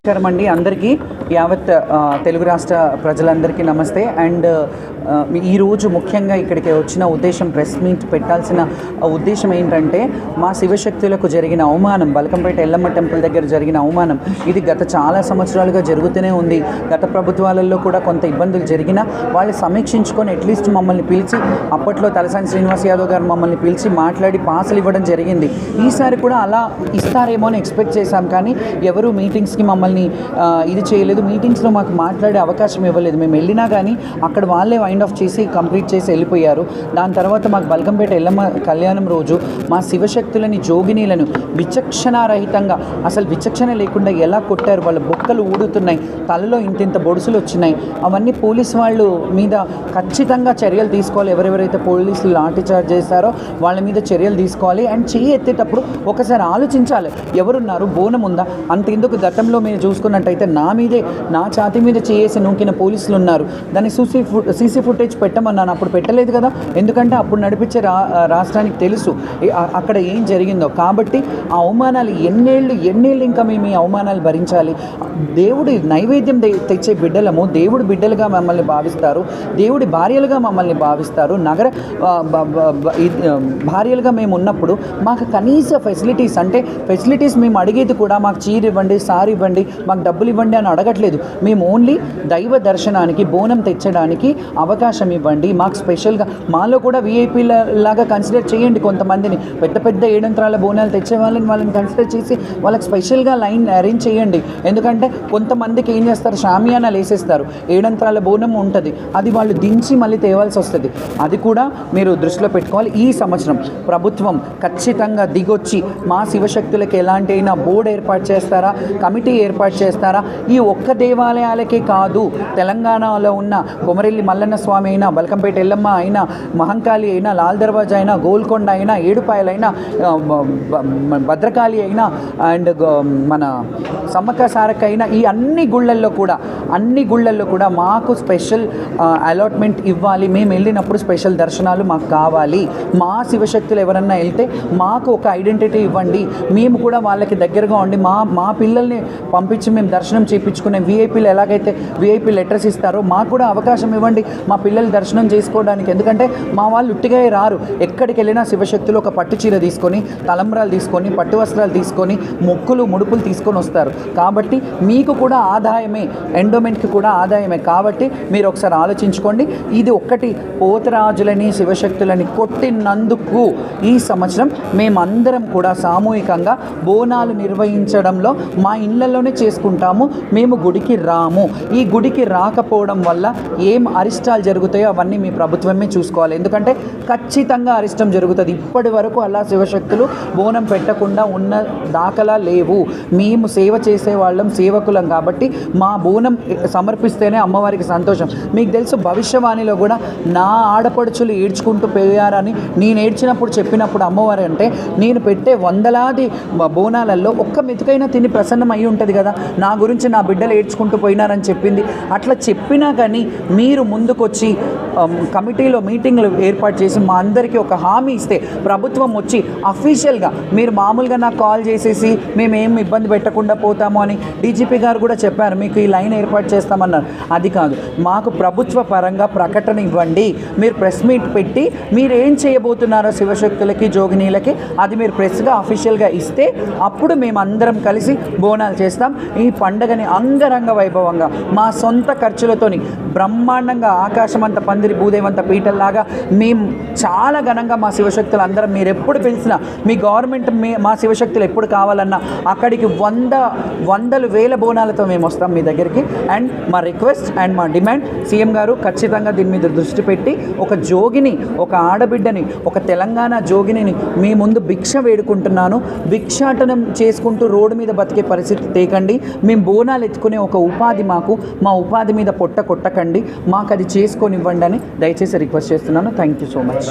నమస్కారం అండి. అందరికీ యావత్ తెలుగు రాష్ట్ర ప్రజలందరికీ నమస్తే. అండ్ ఈరోజు ముఖ్యంగా ఇక్కడికి వచ్చిన ఉద్దేశం ప్రెస్ మీట్ పెట్టాల్సిన ఉద్దేశం ఏంటంటే మా శివశక్తులకు జరిగిన అవమానం బలకంపేట ఎల్లమ్మ టెంపుల్ దగ్గర జరిగిన అవమానం. ఇది గత చాలా సంవత్సరాలుగా జరుగుతూనే ఉంది. గత ప్రభుత్వాలలో కూడా కొంత ఇబ్బందులు జరిగినా వాళ్ళు సమీక్షించుకొని అట్లీస్ట్ మమ్మల్ని పిలిచి అప్పట్లో తలసాని శ్రీనివాస్ యాదవ్ గారు మమ్మల్ని పిలిచి మాట్లాడి పాసులు ఇవ్వడం జరిగింది. ఈసారి కూడా అలా ఇస్తారేమో అని ఎక్స్పెక్ట్ చేశాం కానీ ఎవరు మీటింగ్స్కి మమ్మల్ని ఇది చేయలేదు. మీటింగ్స్లో మాకు మాట్లాడే అవకాశం ఇవ్వలేదు. మేము వెళ్ళినా కానీ అక్కడ వాళ్ళే వైండ్ ఆఫ్ చేసి కంప్లీట్ చేసి వెళ్ళిపోయారు. దాని తర్వాత మాకు బల్కంపేట ఎల్లమ్మ కళ్యాణం రోజు మా శివశక్తులని జోగినీలను విచక్షణారహితంగా అసలు విచక్షణ లేకుండా ఎలా కొట్టారు? వాళ్ళ బొక్కలు ఊడుతున్నాయి తలలో ఇంతింత బొడుసులు వచ్చినాయి. అవన్నీ పోలీస్ వాళ్ళు మీద ఖచ్చితంగా చర్యలు తీసుకోవాలి. ఎవరెవరైతే పోలీసులు లాఠీ చార్జ్ చేశారో వాళ్ళ మీద చర్యలు తీసుకోవాలి. అండ్ చెయ్యి ఎత్తేటప్పుడు ఒకసారి ఆలోచించాలి. ఎవరున్నారు? బోనం ఉందా? అంతెందుకు గతంలో మీరు చూసుకున్నట్టయితే నా మీదే నా ఛాతి మీద చేసి నూకిన పోలీసులు ఉన్నారు. దాన్ని సీసీ సీసీ ఫుటేజ్ పెట్టమన్నాను. అప్పుడు పెట్టలేదు కదా. ఎందుకంటే అప్పుడు నడిపించే రా రాష్ట్రానికి తెలుసు. అక్కడ ఏం జరిగిందో. కాబట్టి ఆ అవమానాలు ఎన్నేళ్ళు ఎన్నేళ్ళు ఇంకా మేము ఈ అవమానాలు భరించాలి. దేవుడి నైవేద్యం తెచ్చే బిడ్డలము దేవుడి బిడ్డలుగా మమ్మల్ని భావిస్తారు. దేవుడి భార్యలుగా మమ్మల్ని భావిస్తారు. నగర భార్యలుగా మేము ఉన్నప్పుడు మాకు కనీస ఫెసిలిటీస్ అంటే ఫెసిలిటీస్ మేము అడిగేది కూడా మాకు చీర ఇవ్వండి సారీ ఇవ్వండి మాకు డబ్బులు ఇవ్వండి అని అడగట్లేదు. మేము ఓన్లీ దైవ దర్శనానికి బోనం తెచ్చడానికి అవకాశం ఇవ్వండి మాకు స్పెషల్గా మాలో కూడా వీఐపీ లాగా కన్సిడర్ చేయండి కొంతమందిని. పెద్ద పెద్ద ఏడంతరాల బోనాలు తెచ్చే వాళ్ళని వాళ్ళని కన్సిడర్ చేసి వాళ్ళకి స్పెషల్గా లైన్ అరేంజ్ చేయండి. ఎందుకంటే కొంతమందికి ఏం చేస్తారు షామియానాలు వేసేస్తారు. ఏడంతరాల బోనం ఉంటుంది. అది వాళ్ళు దించి మళ్ళీ తేవాల్సి వస్తుంది. అది కూడా మీరు దృష్టిలో పెట్టుకోవాలి. ఈ సంవత్సరం ప్రభుత్వం ఖచ్చితంగా దిగొచ్చి మా శివశక్తులకి ఎలాంటి అయినా బోర్డు ఏర్పాటు చేస్తారా కమిటీ ఏర్పాటు చేస్తారా? ఈ ఒక్క దేవాలయాలకే కాదు తెలంగాణలో ఉన్న కొమరెల్లి మల్లన్న స్వామి అయినా బలకంపేట ఎల్లమ్మ అయినా మహంకాళి అయినా లాల్ దర్వాజా అయినా గోల్కొండ అయినా ఏడుపాయలైనా భద్రకాళి అయినా అండ్ మన సమ్మక్క సారక్క అయినా ఈ అన్ని గుళ్ళల్లో కూడా అన్ని గుళ్ళల్లో కూడా మాకు స్పెషల్ అలాట్మెంట్ ఇవ్వాలి. మేము వెళ్ళినప్పుడు స్పెషల్ దర్శనాలు మాకు కావాలి. మా శివశక్తులు ఎవరన్నా వెళ్తే మాకు ఒక ఐడెంటిటీ ఇవ్వండి. మేము కూడా వాళ్ళకి దగ్గరగా ఉండి మా మా పిల్లల్ని పంపించి మేము దర్శనం చేయించుకునే వీఐపీలు ఎలాగైతే వీఐపీ లెటర్స్ ఇస్తారో మాకు కూడా అవకాశం ఇవ్వండి. మా పిల్లలు దర్శనం చేసుకోవడానికి. ఎందుకంటే మా వాళ్ళు ఉట్టిగా రారు. ఎక్కడికి వెళ్ళినా శివశక్తులు ఒక పట్టు చీర తీసుకొని తలంబ్రాలు తీసుకొని పట్టు వస్త్రాలు తీసుకొని మొక్కులు ముడుపులు తీసుకొని వస్తారు. కాబట్టి మీకు కూడా ఆదాయమే ఎండోమెంట్కి కూడా ఆదాయమే. కాబట్టి మీరు ఒకసారి ఆలోచించుకోండి. ఇది ఒక్కటి పోతరాజులని శివశక్తులని కొట్టినందుకు ఈ సంవత్సరం మేమందరం కూడా సామూహికంగా బోనాలు నిర్వహించడంలో మా ఇళ్ళలోనే చేసుకుంటాము. మేము గుడికి రాము. ఈ గుడికి రాకపోవడం వల్ల ఏం అరిష్టాలు జరుగుతాయో అవన్నీ మీ ప్రభుత్వమే చూసుకోవాలి. ఎందుకంటే ఖచ్చితంగా అరిష్టం జరుగుతుంది. ఇప్పటి వరకు అలా శివశక్తులు బోనం పెట్టకుండా ఉన్న దాఖలా లేవు. మేము సేవ చేసే వాళ్ళం సేవకులం కాబట్టి మా బోనం సమర్పిస్తేనే అమ్మవారికి సంతోషం. మీకు తెలుసు భవిష్యవాణిలో కూడా నా ఆడపడుచులు ఏడ్చుకుంటూ పోయారని నేను ఏడ్చినప్పుడు చెప్పినప్పుడు అమ్మవారు అంటే నేను పెట్టే వందలాది బోనాలలో ఒక్క మెతుకైనా తిని ప్రసన్నం అయి ఉంటుంది కదా. నా గురించి నా బిడ్డలు ఏడ్చుకుంటూ పోయినారని చెప్పింది. అట్లా చెప్పినా కానీ మీరు ముందుకు ముందుకొచ్చి కమిటీలో మీటింగ్లు ఏర్పాటు చేసి మా అందరికీ ఒక హామీ ఇస్తే ప్రభుత్వం వచ్చి అఫీషియల్గా మీరు మామూలుగా నాకు కాల్ చేసేసి మేము ఏం ఇబ్బంది పెట్టకుండా పోతాము అని డీజీపీ గారు కూడా చెప్పారు. మీకు ఈ లైన్ ఏర్పాటు చేస్తామన్నారు. అది కాదు. మాకు ప్రభుత్వ పరంగా ప్రకటన ఇవ్వండి. మీరు ప్రెస్ మీట్ పెట్టి మీరు ఏం చేయబోతున్నారో శివశక్తులకి జోగినీలకి అది మీరు ప్రెస్గా అఫీషియల్గా ఇస్తే అప్పుడు మేము అందరం కలిసి బోనాలు చేస్తాం. ఈ పండగని అంగరంగ వైభవంగా మా సొంత ఖర్చులతోని బ్రహ్మాండంగా ఆకాశమంత పందిరి భూదేవంత పీటల్లాగా మేము చాలా ఘనంగా మా శివశక్తులు అందరం మీరు ఎప్పుడు పిలిచినా మీ గవర్నమెంట్ మీ మా శివశక్తులు ఎప్పుడు కావాలన్నా అక్కడికి వంద వందలు వేల బోనాలతో మేము వస్తాం మీ దగ్గరికి. అండ్ మా రిక్వెస్ట్ అండ్ మా డిమాండ్ సీఎం గారు ఖచ్చితంగా దీని మీద దృష్టి పెట్టి ఒక జోగిని ఒక ఆడబిడ్డని ఒక తెలంగాణ జోగిని మీ ముందు భిక్ష వేడుకుంటున్నాను. భిక్షాటనం చేసుకుంటూ రోడ్డు మీద బతికే పరిస్థితి తేకండి. మేము బోనాలు ఎత్తుకునే ఒక ఉపాధి మాకు. మా ఉపాధి మీద పొట్ట కొట్టకండి మాకు అది చేసుకొని ఇవ్వండి అని దయచేసి రిక్వెస్ట్ చేస్తున్నాను. Thank you so much